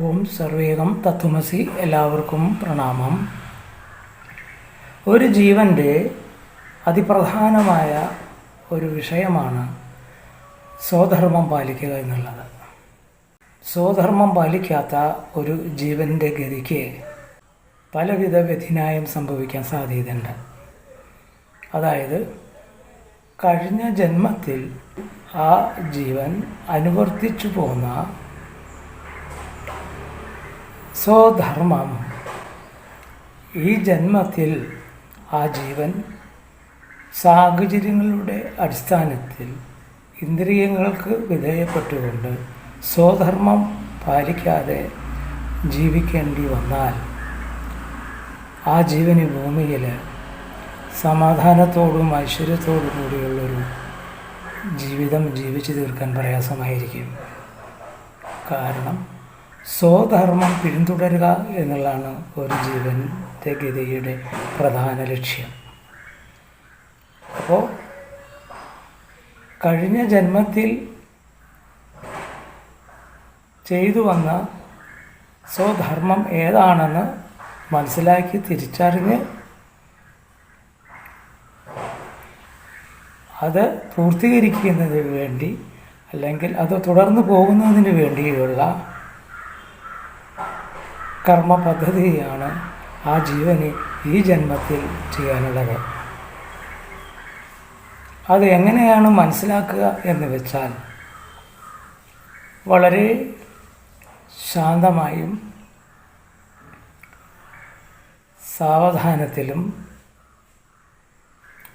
ഓം സർവേകം തത്വമസി എല്ലാവർക്കും പ്രണാമം. ഒരു ജീവന്റെ അതിപ്രധാനമായ ഒരു വിഷയമാണ് സ്വധർമ്മം പാലിക്കുക എന്നുള്ളത്. സ്വധർമ്മം പാലിക്കാത്ത ഒരു ജീവന്റെ ഗതിക്ക് പലവിധ വ്യതിനായം സംഭവിക്കാൻ സാധ്യതയുണ്ട്. അതായത് കഴിഞ്ഞ ജന്മത്തിൽ ആ ജീവൻ അനുവർത്തിച്ചു പോന്ന സ്വധർമ്മം. ഈ ജന്മത്തിൽ ആ ജീവൻ സാഹചര്യങ്ങളുടെ അടിസ്ഥാനത്തിൽ ഇന്ദ്രിയങ്ങൾക്ക് വിധേയപ്പെട്ടുകൊണ്ട് സ്വധർമ്മം പാലിക്കാതെ ജീവിക്കേണ്ടി വന്നാൽ ആ ജീവന് ഭൂമിയിൽ സമാധാനത്തോടും ഐശ്വര്യത്തോടും കൂടിയുള്ളൊരു ജീവിതം ജീവിച്ചു തീർക്കാൻ പ്രയാസമായിരിക്കും. കാരണം സ്വധർമ്മം പിന്തുടരുക എന്നുള്ളതാണ് ഒരു ജീവന്റെ ഗതിയുടെ പ്രധാന ലക്ഷ്യം. അപ്പോൾ കഴിഞ്ഞ ജന്മത്തിൽ ചെയ്തു വന്ന സ്വധർമ്മം ഏതാണെന്ന് മനസ്സിലാക്കി തിരിച്ചറിഞ്ഞ് അത് പൂർത്തീകരിക്കുന്നതിന് വേണ്ടി അല്ലെങ്കിൽ അത് തുടർന്ന് പോകുന്നതിന് വേണ്ടിയുള്ള കർമ്മ പദ്ധതിയാണ് ആ ജീവന് ഈ ജന്മത്തിൽ ചെയ്യാനുള്ളത്. അത് എങ്ങനെയാണ് മനസ്സിലാക്കുക എന്ന് വെച്ചാൽ വളരെ ശാന്തമായും സാവധാനത്തിലും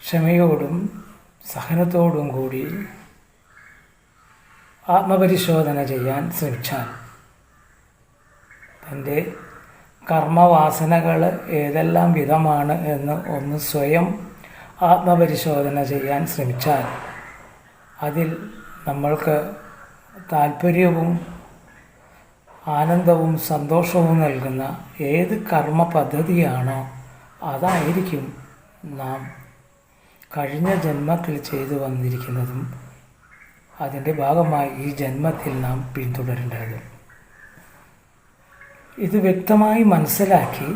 ക്ഷമയോടും സഹനത്തോടും കൂടി ആത്മപരിശോധന ചെയ്യാൻ ശ്രമിച്ചാൽ തന്റെ കർമ്മവാസനകൾ ഏതെല്ലാം വിധമാണ് എന്ന് ഒന്ന് സ്വയം ആത്മപരിശോധന ചെയ്യാൻ ശ്രമിച്ചാൽ അതിൽ നമ്മൾക്ക് താല്പര്യവും ആനന്ദവും സന്തോഷവും നൽകുന്ന ഏത് കർമ്മ പദ്ധതിയാണോ അതായിരിക്കും നാം കഴിഞ്ഞ ജന്മത്തിൽ ചെയ്തു വന്നിരിക്കുന്നതും അതിന്റെ ഭാഗമായി ഈ ജന്മത്തിൽ നാം പിന്തുടരേണ്ടതും. ഇത് വ്യക്തമായി മനസ്സിലാക്കി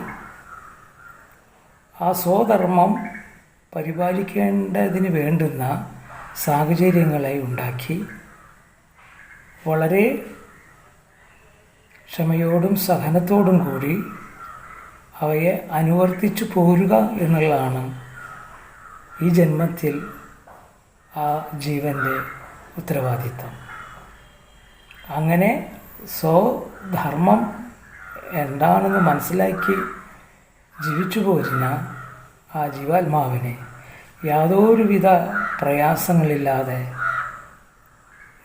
ആ സ്വധർമ്മം പരിപാലിക്കേണ്ടതിന് വേണ്ടുന്ന സാഹചര്യങ്ങളെ ഉണ്ടാക്കി വളരെ ക്ഷമയോടും സഹനത്തോടും കൂടി അവയെ അനുവർത്തിച്ചു പോരുക എന്നുള്ളതാണ് ഈ ജന്മത്തിൽ ആ ജീവന്റെ ഉത്തരവാദിത്തം അങ്ങനെ സ്വധർമ്മം എന്താണെന്ന് മനസ്സിലാക്കി ജീവിച്ചു പോരുന്ന ആ ജീവാത്മാവിനെ യാതൊരുവിധ പ്രയാസങ്ങളില്ലാതെ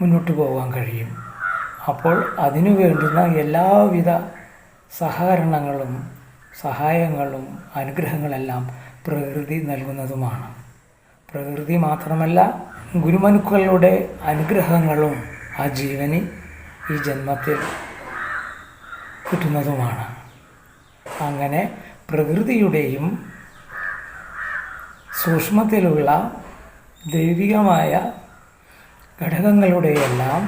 മുന്നോട്ട് പോകാൻ കഴിയും. അപ്പോൾ അതിനു വേണ്ടുന്ന എല്ലാവിധ സഹകരണങ്ങളും സഹായങ്ങളും അനുഗ്രഹങ്ങളെല്ലാം പ്രകൃതി നൽകുന്നതുമാണ്. പ്രകൃതി മാത്രമല്ല ഗുരുമനുക്കളുടെ അനുഗ്രഹങ്ങളും ആ ജീവന് ഈ ജന്മത്തിൽ കിട്ടുന്നതുമാണ്. അങ്ങനെ പ്രകൃതിയുടെയും സൂക്ഷ്മത്തിലുള്ള ദൈവികമായ ഘടകങ്ങളുടെയെല്ലാം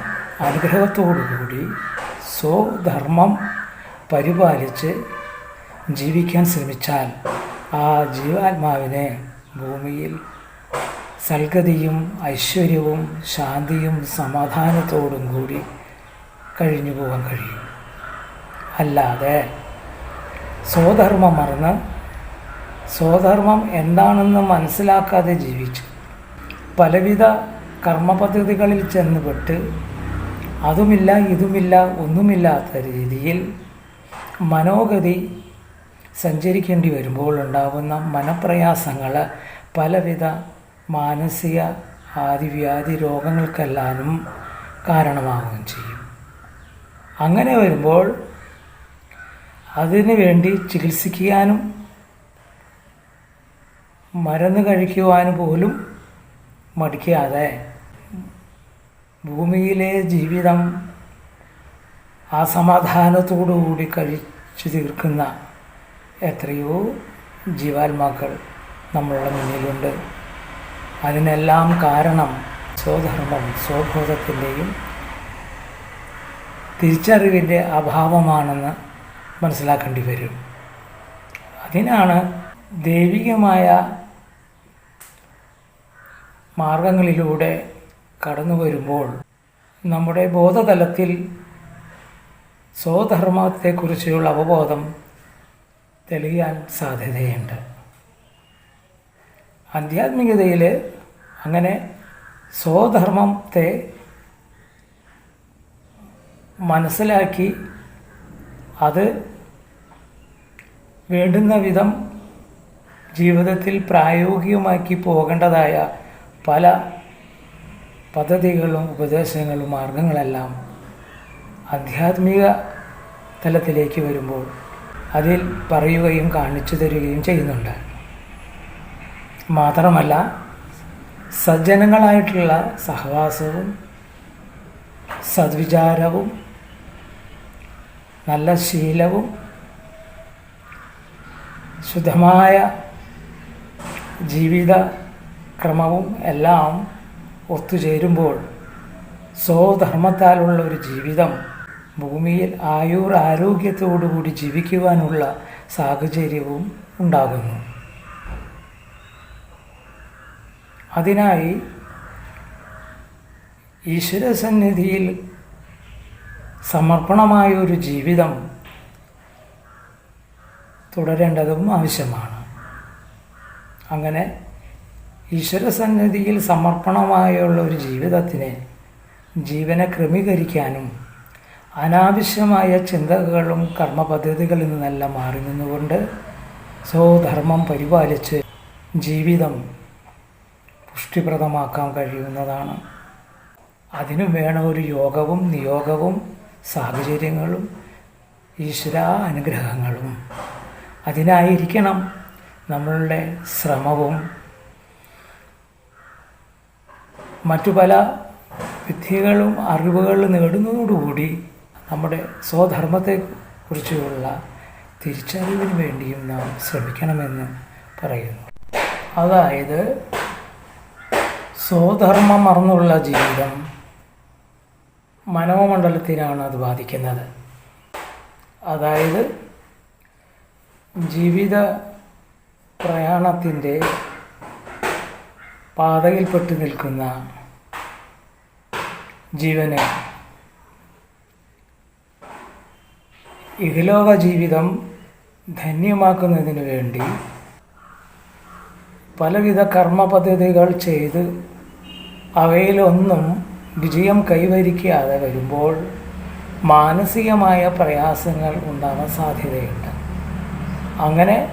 അനുഗ്രഹത്തോടുകൂടി സ്വധർമ്മം പരിപാലിച്ച് ജീവിക്കാൻ ശ്രമിച്ചാൽ ആ ജീവാത്മാവിനെ ഭൂമിയിൽ സൽഗതിയും ഐശ്വര്യവും ശാന്തിയും സമാധാനത്തോടും കൂടി കഴിഞ്ഞു പോകാൻ കഴിയും. അല്ലാതെ സ്വധർമ്മം മറന്ന് സ്വധർമ്മം എന്താണെന്ന് മനസ്സിലാക്കാതെ ജീവിച്ചു. പലവിധ കർമ്മപദ്ധതികളിൽ ചെന്നുപെട്ട് അതുമില്ല ഇതുമില്ല ഒന്നുമില്ലാത്ത രീതിയിൽ മനോഗതി സഞ്ചരിക്കേണ്ടി വരുമ്പോൾ ഉണ്ടാകുന്ന മനപ്രയാസങ്ങൾ പലവിധ മാനസിക ആദിവ്യാധി രോഗങ്ങൾക്കെല്ലാനും കാരണമാവുകയും ചെയ്യും. അങ്ങനെ വരുമ്പോൾ അതിനു വേണ്ടി ചികിത്സിക്കാനും മരുന്ന് കഴിക്കുവാനും പോലും മടിക്കാതെ ഭൂമിയിലെ ജീവിതം അസമാധാനത്തോടുകൂടി കഴിച്ചു തീർക്കുന്ന എത്രയോ ജീവാത്മാക്കൾ നമ്മളുടെ മുന്നിലുണ്ട്. അതിനെല്ലാം കാരണം സ്വധർമ്മം സ്വബോധത്തിന്റെയും തിരിച്ചറിവിന്റെ അഭാവമാണെന്ന് മനസ്സിലാക്കേണ്ടി വരും. അതിനാണ് ദൈവികമായ മാർഗങ്ങളിലൂടെ കടന്നു വരുമ്പോൾ നമ്മുടെ ബോധതലത്തിൽ സ്വധർമ്മത്തെക്കുറിച്ചുള്ള അവബോധം തെളിയാൻ സാധ്യതയുണ്ട്. ആധ്യാത്മികതയിൽ അങ്ങനെ സ്വധർമ്മത്തെ മനസ്സിലാക്കി അത് വേണ്ടുന്ന വിധം ജീവിതത്തിൽ പ്രായോഗികമാക്കി പോകേണ്ടതായ പല പദ്ധതികളും ഉപദേശങ്ങളും മാർഗങ്ങളെല്ലാം ആധ്യാത്മിക തലത്തിലേക്ക് വരുമ്പോൾ അതിൽ പറയുകയും കാണിച്ചു തരികയും ചെയ്യുന്നുണ്ട്. മാത്രമല്ല സജ്ജനങ്ങളായിട്ടുള്ള സഹവാസവും സദ്വിചാരവും നല്ല ശീലവും ശുദ്ധമായ ജീവിത ക്രമവും എല്ലാം ഒത്തുചേരുമ്പോൾ സ്വധർമ്മത്താലുള്ള ഒരു ജീവിതം ഭൂമിയിൽ ആയുർ ആരോഗ്യത്തോടുകൂടി ജീവിക്കുവാനുള്ള സാഹചര്യവും ഉണ്ടാകുന്നു. അതിനായി ഈശ്വരസന്നിധിയിൽ സമർപ്പണമായ ഒരു ജീവിതം തുടരേണ്ടതും ആവശ്യമാണ്. അങ്ങനെ ഈശ്വരസന്നിധിയിൽ സമർപ്പണമായുള്ള ഒരു ജീവിതത്തിനെ ജീവനെ ക്രമീകരിക്കാനും അനാവശ്യമായ ചിന്തകളും കർമ്മപദ്ധതികളിൽ നിന്നെല്ലാം മാറി നിന്നുകൊണ്ട് സ്വധർമ്മം പരിപാലിച്ച് ജീവിതം പുഷ്ടിപ്രദമാക്കാൻ കഴിയുന്നതാണ്. അതിനു വേണം ഒരു യോഗവും നിയോഗവും സാഹചര്യങ്ങളും ഈശ്വര അനുഗ്രഹങ്ങളും അതിനായിരിക്കണം നമ്മളുടെ ശ്രമവും. മറ്റു പല വിദ്യകളും അറിവുകളും നേടുന്നതോടുകൂടി നമ്മുടെ സ്വധർമ്മത്തെക്കുറിച്ചുള്ള തിരിച്ചറിവിന് വേണ്ടിയും നാം ശ്രമിക്കണമെന്ന് പറയുന്നു. അതായത് സ്വധർമ്മം മറന്നുള്ള ജീവിതം മനോമണ്ഡലത്തിനാണ് അത് ബാധിക്കുന്നത്. അതായത് ജീവിത പ്രയാണത്തിന്റെ പാതയിൽപ്പെട്ട് നിൽക്കുന്ന ജീവനെ ഇഹലോക ജീവിതം ധന്യമാക്കുന്നതിന് വേണ്ടി പലവിധ കർമ്മ പദ്ധതികൾ ചെയ്ത് അവയിലൊന്നും വിജയം കൈവരിക്കാതെ വരുമ്പോൾ മാനസികമായ പ്രയാസങ്ങൾ ഉണ്ടാവാൻ സാധ്യതയുണ്ട്. അങ്ങനെ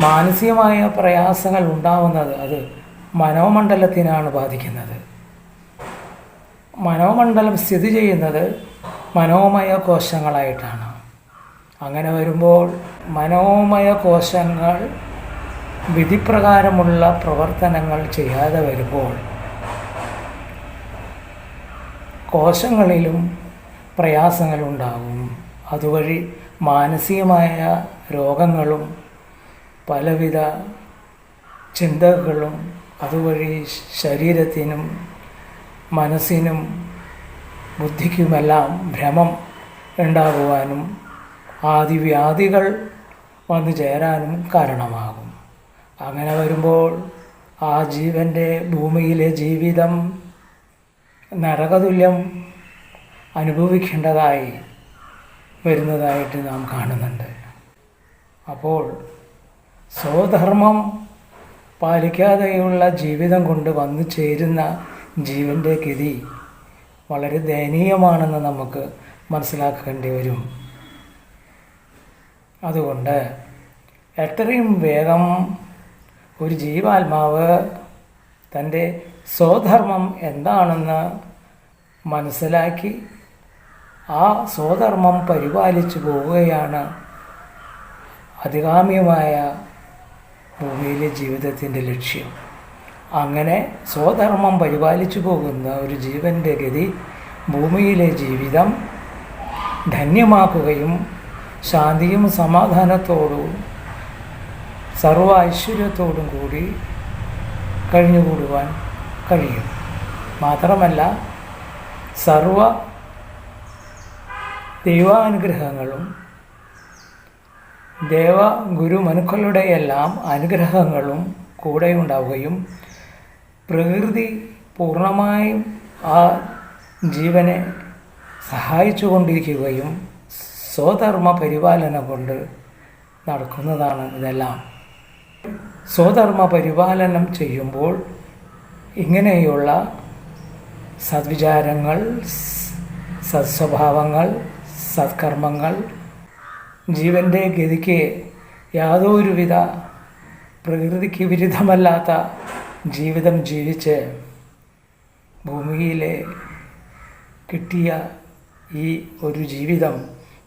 മാനസികമായ പ്രയാസങ്ങൾ ഉണ്ടാവുന്നത് അത് മനോമണ്ഡലത്തിനാണ് ബാധിക്കുന്നത്. മനോമണ്ഡലം സ്ഥിതി ചെയ്യുന്നത് മനോമയ കോശങ്ങളായിട്ടാണ്. അങ്ങനെ വരുമ്പോൾ മനോമയ കോശങ്ങൾ വിധിപ്രകാരമുള്ള പ്രവർത്തനങ്ങൾ ചെയ്യാതെ വരുമ്പോൾ കോശങ്ങളിലും പ്രയാസങ്ങളുണ്ടാകും. അതുവഴി മാനസികമായ രോഗങ്ങളും പലവിധ ചിന്തകളും അതുവഴി ശരീരത്തിനും മനസ്സിനും ബുദ്ധിക്കുമെല്ലാം ഭ്രമം ഉണ്ടാകുവാനും ആദിവ്യാധികൾ വന്നു ചേരാനും കാരണമാകും. അങ്ങനെ വരുമ്പോൾ ആ ജീവന്റെ ഭൂമിയിലെ ജീവിതം നരകതുല്യം അനുഭവിക്കേണ്ടതായി വരുന്നതായിട്ട് നാം കാണുന്നുണ്ട്. അപ്പോൾ സ്വധർമ്മം പാലിക്കാതെയുള്ള ജീവിതം കൊണ്ട് വന്നു ചേരുന്ന ജീവന്റെ ഗതി വളരെ ദയനീയമാണെന്ന് നമുക്ക് മനസ്സിലാക്കേണ്ടി വരും. അതുകൊണ്ട് എത്രയും വേഗം ഒരു ജീവാത്മാവ് തന്റെ സ്വധർമ്മം എന്താണെന്ന് മനസ്സിലാക്കി ആ സ്വധർമ്മം പരിപാലിച്ചു പോവുകയാണ് അതികാമ്യമായ ഭൂമിയിലെ ജീവിതത്തിന്റെ ലക്ഷ്യം. അങ്ങനെ സ്വധർമ്മം പരിപാലിച്ചു പോകുന്ന ഒരു ജീവന്റെ ഗതി ഭൂമിയിലെ ജീവിതം ധന്യമാക്കുകയും ശാന്തിയും സമാധാനത്തോടും സർവ ഐശ്വര്യത്തോടും കൂടി കഴിഞ്ഞുകൂടുവാൻ കഴിയും. മാത്രമല്ല സർവ ദൈവാനുഗ്രഹങ്ങളും ദേവ ഗുരു മനുക്കളുടെ എല്ലാം അനുഗ്രഹങ്ങളും കൂടെ ഉണ്ടാവുകയും പ്രകൃതി പൂർണമായും ആ ജീവനെ സഹായിച്ചു കൊണ്ടിരിക്കുകയും സ്വധർമ്മ പരിപാലനം കൊണ്ട് നടക്കുന്നതാണ് ഇതെല്ലാം. സ്വധർമ്മ പരിപാലനം ചെയ്യുമ്പോൾ ഇങ്ങനെയുള്ള സദ്വിചാരങ്ങൾ സത്സ്വഭാവങ്ങൾ സത്കർമ്മങ്ങൾ ജീവന്റെ ഗതിക്ക് യാതൊരുവിധ പ്രകൃതിക്ക് വിരുദ്ധമല്ലാത്ത ജീവിതം ജീവിച്ച് ഭൂമിയിലെ കിട്ടിയ ഈ ഒരു ജീവിതം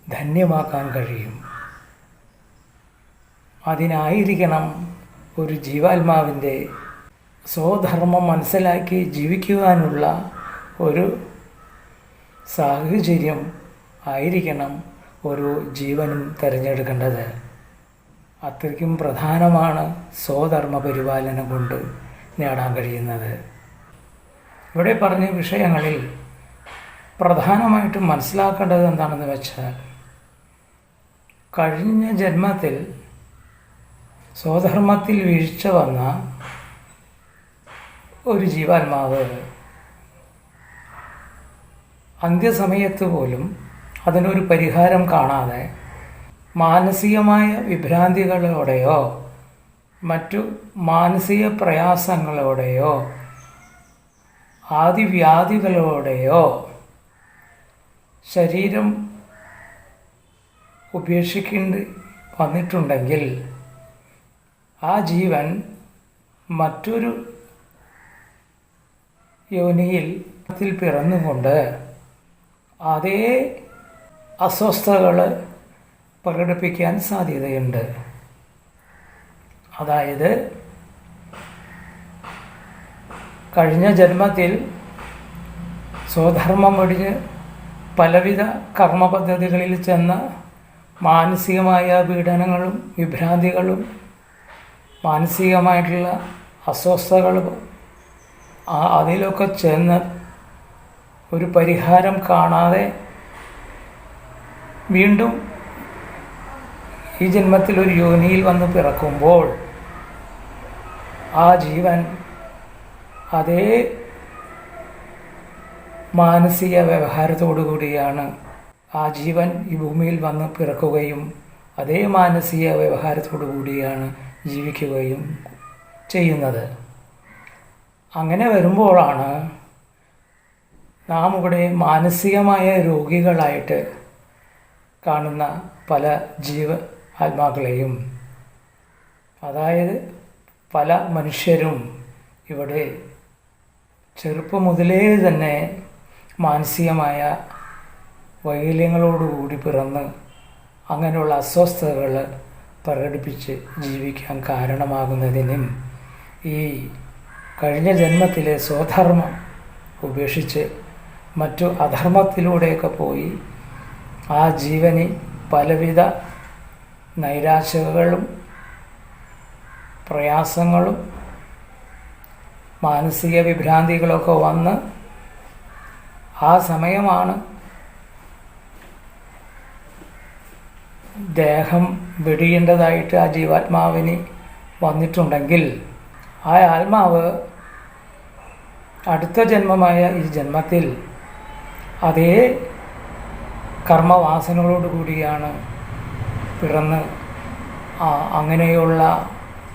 ധന്യമാക്കാൻ കഴിയും. അതിനായിരിക്കണം ഒരു ജീവാത്മാവിന്റെ സ്വധർമ്മം മനസ്സിലാക്കി ജീവിക്കുവാനുള്ള ഒരു സാഹചര്യം ആയിരിക്കണം ഒരു ജീവനും തിരഞ്ഞെടുക്കേണ്ടത്. അത്രയ്ക്കും പ്രധാനമാണ് സ്വധർമ്മ പരിപാലനം കൊണ്ട് നേടാൻ കഴിയുന്നത്. ഇവിടെ പറഞ്ഞ വിഷയങ്ങളിൽ പ്രധാനമായിട്ടും മനസ്സിലാക്കേണ്ടത് എന്താണെന്ന് വെച്ചാൽ കഴിഞ്ഞ ജന്മത്തിൽ സ്വധർമ്മത്തിൽ വീഴ്ച വന്ന ഒരു ജീവാത്മാവ്. അന്ത്യസമയത്ത് പോലും അതിനൊരു പരിഹാരം കാണാതെ മാനസികമായ വിഭ്രാന്തികളോടെയോ മറ്റു മാനസിക പ്രയാസങ്ങളോടെയോ ആദിവ്യാധികളോടെയോ ശരീരം ഉപേക്ഷിക്കേണ്ടി വന്നിട്ടുണ്ടെങ്കിൽ ആ ജീവൻ മറ്റൊരു യോനിയിൽ പിറന്നുകൊണ്ട് അതേ അസ്വസ്ഥതകൾ പ്രകടിപ്പിക്കാൻ സാധ്യതയുണ്ട്. അതായത് കഴിഞ്ഞ ജന്മത്തിൽ സ്വധർമ്മം ഒഴിഞ്ഞ് പലവിധ കർമ്മ പദ്ധതികളിൽ ചെന്ന് മാനസികമായ പീഡനങ്ങളും വിഭ്രാന്തികളും മാനസികമായിട്ടുള്ള അസ്വസ്ഥതകളും ആ- അതിലൊക്കെ ചെന്ന് ഒരു പരിഹാരം കാണാതെ വീണ്ടും ഈ ജന്മത്തിൽ ഒരു യോനിയിൽ വന്ന് പിറക്കുമ്പോൾ ആ ജീവൻ അതേ മാനസിക വ്യവഹാരത്തോടു കൂടിയാണ് ആ ജീവൻ ഈ ഭൂമിയിൽ വന്ന് പിറക്കുകയും അതേ മാനസിക വ്യവഹാരത്തോടു കൂടിയാണ് ജീവിക്കുകയും ചെയ്യുന്നത്. അങ്ങനെ വരുമ്പോഴാണ് നാം ഇവിടെ മാനസികമായ രോഗികളായിട്ട് കാണുന്ന പല ജീവ ആത്മാക്കളെയും. അതായത് പല മനുഷ്യരും ഇവിടെ ചെറുപ്പം മുതലേ തന്നെ മാനസികമായ വൈകല്യങ്ങളോടുകൂടി പിറന്ന് അങ്ങനെയുള്ള അസ്വസ്ഥതകൾ പ്രകടിപ്പിച്ച് ജീവിക്കാൻ കാരണമാകുന്നതിനും ഈ കഴിഞ്ഞ ജന്മത്തിലെ സ്വധർമ്മം ഉപേക്ഷിച്ച് മറ്റു അധർമ്മത്തിലൂടെയൊക്കെ പോയി ആ ജീവന് പലവിധ നൈരാശകളും പ്രയാസങ്ങളും മാനസിക വിഭ്രാന്തികളൊക്കെ വന്ന് ആ സമയമാണ് ദേഹം വെടിയേണ്ടതായിട്ട് ആ ജീവാത്മാവിന് വന്നിട്ടുണ്ടെങ്കിൽ ആ ആത്മാവ് അടുത്ത ജന്മമായ ഈ ജന്മത്തിൽ അതേ കർമ്മവാസനകളോട് കൂടിയാണ് പിറന്ന് അങ്ങനെയുള്ള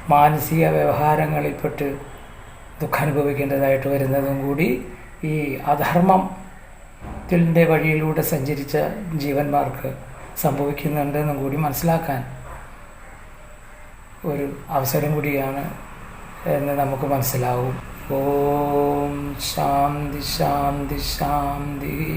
മാനസിക വ്യവഹാരങ്ങളിൽപ്പെട്ട് ദുഃഖാനുഭവിക്കേണ്ടതായിട്ട് വരുന്നതും കൂടി ഈ അധർമ്മത്തിന്റെ വഴിയിലൂടെ സഞ്ചരിച്ച ജീവന്മാർക്ക് സംഭവിക്കുന്നുണ്ടെന്നും കൂടി മനസ്സിലാക്കാൻ ഒരു അവസരം കൂടിയാണ് എന്ന് നമുക്ക് മനസ്സിലാവും. ഓം ശാന്തി ശാന്തി ശാന്തി.